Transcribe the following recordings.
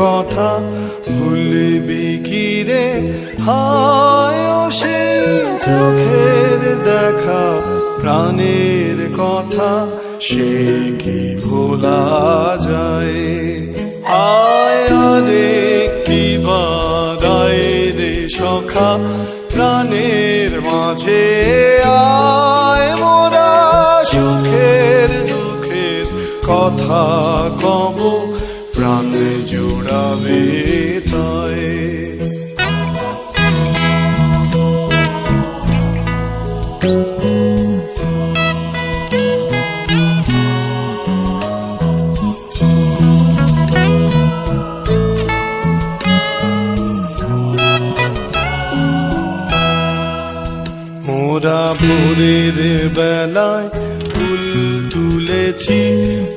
কথা ভুলবি কি রে? হায় সেই চোখের দেখা, প্রাণের কথা, সে কি ভোলা যায়? আয় আরে কি বাদায় রে সখা, প্রাণের মাঝে আয় মোরা সুখের দুঃখের কথা কব। মোরা ভোরের বেলায় ফুল তুলেছি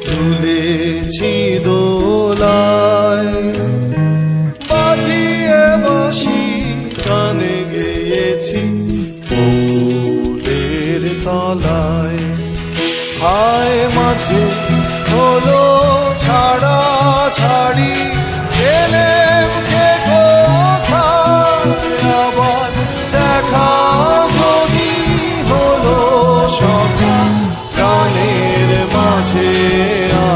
তুলেছি দোলায়। হায় মাঝে হলো ছাড়া ছাড়ি? এলেম দেখা মাঝে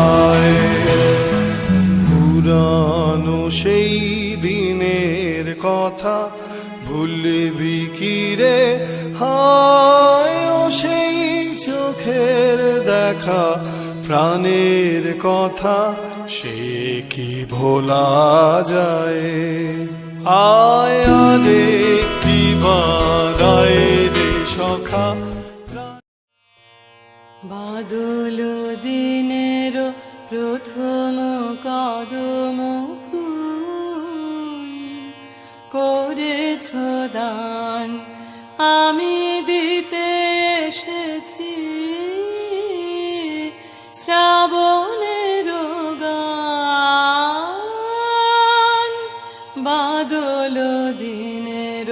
আয়। পুরানো সেই দিনের কথা ভুলবি কি রে? দেখা প্রাণের কথা, সে কি ভোলা যায়? আয় আরে কি বারায় রে সখা, বাদল দিনের প্রথম কদম করেছ দান, আমি শ্রাবণের গান বাদল দিনের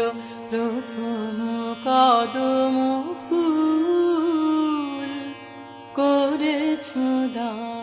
প্রথম কদম ফুল করেছ দান।